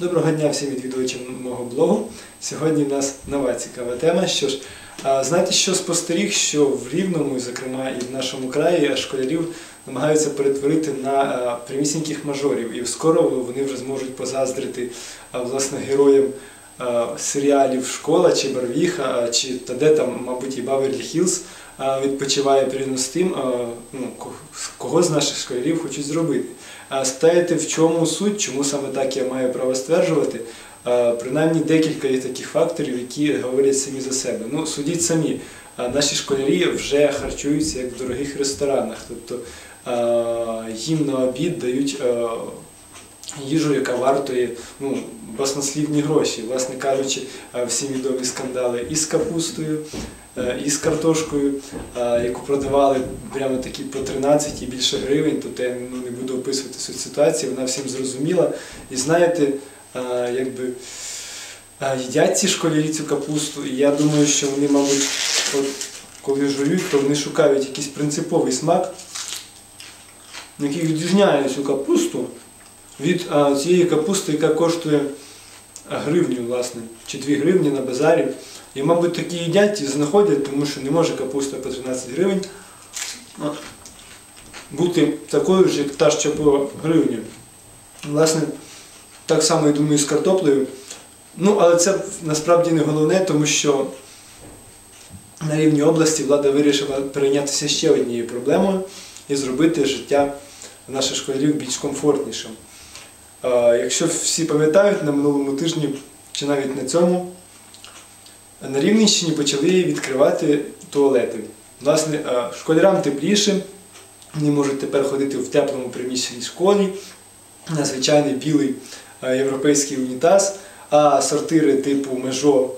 Доброго дня всім відвідувачам мого блогу. Сьогодні в нас нова цікава тема. Що ж, знаєте, що спостеріг, що в Рівному, зокрема, і в нашому краї школярів намагаються перетворити на а, прямісіньких мажорів, і скоро вони вже зможуть позаздрити власне героям серіалів Школа чи Барвіха, чи та де там, мабуть, і Баверлі Хілз відпочиває порівняно з тим, ну, кого з наших школярів хочуть зробити. Спитаєте, в чому суть, чому саме так я маю право стверджувати? Принаймні декілька є таких факторів, які говорять самі за себе. Ну, судіть самі, наші школярі вже харчуються як в дорогих ресторанах. Тобто їм на обід дають їжу, яка вартує ну, баснослівні гроші. Власне кажучи, всі відомі скандали із капустою, е, і з картошкою, е, яку продавали прямо такі по 13 і більше гривень, то я ну, не буду описувати цю ситуацію, вона всім зрозуміла. І знаєте, е, якби е, їдять ці школярі цю капусту, і я думаю, що вони, мабуть, от, коли жують, то вони шукають якийсь принциповий смак, який відрізняє цю капусту від е, цієї капусти, яка коштує гривню, власне, чи 2 гривні на базарі. І, мабуть, такі їдять і знаходять, тому що не може капуста по 13 гривень бути такою ж, як та що по гривні. Власне, так само я думаю з картоплею. Ну, але це насправді не головне, тому що на рівні області влада вирішила перейнятися ще однією проблемою і зробити життя наших школярів більш комфортнішим. Якщо всі пам'ятають, на минулому тижні чи навіть на цьому на Рівненщині почали відкривати туалети. Власне, школярам тепліше, вони можуть тепер ходити в теплому приміщенні школі на звичайний білий європейський унітаз, а сортири типу межо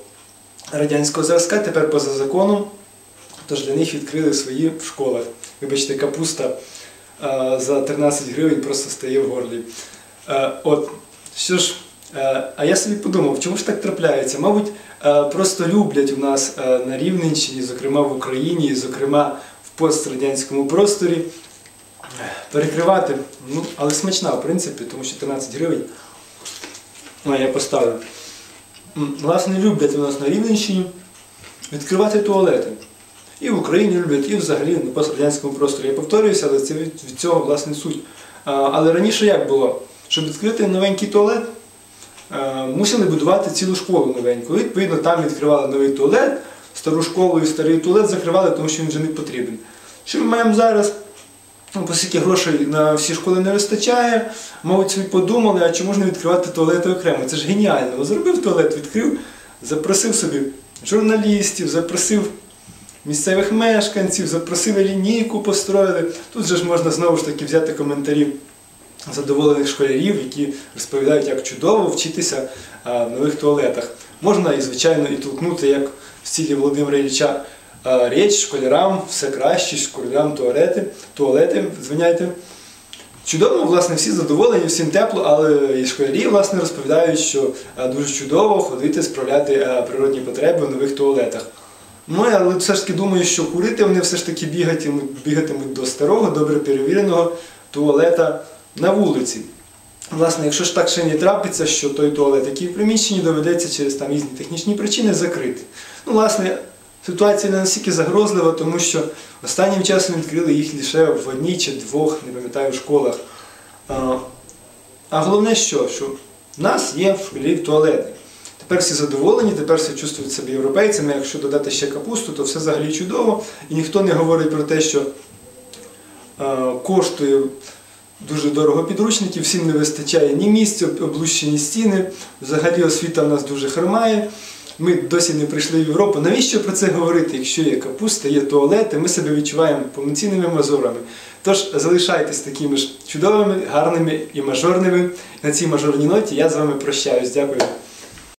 радянського зразка тепер поза законом, тож для них відкрили свої в школах. Вибачте, капуста за 13 гривень просто стає в горлі. Е, От, що ж, е, а я собі подумав, чому ж так трапляється? Мабуть, е, просто люблять у нас на Рівненщині, зокрема в Україні, зокрема в пострадянському просторі, перекривати, ну, але смачна, в принципі, тому що 13 гривень. Ну, я поставлю. Власне, люблять у нас на Рівненщині відкривати туалети. І в Україні люблять, і взагалі на пострадянському просторі. Я повторююся, але це від, від цього власне суть. Але раніше як було? Щоб відкрити новенький туалет, е, мусили будувати цілу школу новеньку. Відповідно, там відкривали новий туалет, стару школу і старий туалет закривали, тому що він вже не потрібен. Що ми маємо зараз? Ну, оскільки грошей на всі школи не вистачає, мабуть, собі подумали, а чому ж не відкривати туалети окремо? Це ж геніально. Зробив туалет, відкрив, запросив собі журналістів, запросив місцевих мешканців, запросили лінійку, построїли. Тут же ж можна знову ж таки взяти коментарі задоволених школярів, які розповідають, як чудово вчитися в нових туалетах. Можна і, звичайно, і толкнути, як в стилі Володимира Ілліча, а, річ школярам все краще, школярам туалети, туалети, звиняйте. Чудово, власне, всі задоволені, всім тепло, але і школярі власне розповідають, що дуже чудово ходити, справляти природні потреби в нових туалетах. Ну, але все ж таки думаю, що курити вони все ж таки бігатимуть, бігатимуть до старого, добре перевіреного туалета на вулиці. Власне, якщо ж так ще не трапиться, що той туалет, який в приміщенні, доведеться через там різні технічні причини закрити. Ну, власне, ситуація не настільки загрозлива, тому що останнім часом відкрили їх лише в одній чи двох, не пам'ятаю, школах. А, а головне що? Що в нас є в школі туалети. Тепер всі задоволені, тепер всі чувствують себе європейцями. Якщо додати ще капусту, то все взагалі чудово. І ніхто не говорить про те, що е, коштує дуже дорого підручників, всім не вистачає ні місця, облущені стіни. Взагалі освіта в нас дуже хромає. Ми досі не прийшли в Європу. Навіщо про це говорити? Якщо є капуста, є туалети, ми себе відчуваємо повноцінними мажорами. Тож залишайтесь такими ж чудовими, гарними і мажорними. На цій мажорній ноті я з вами прощаюсь. Дякую.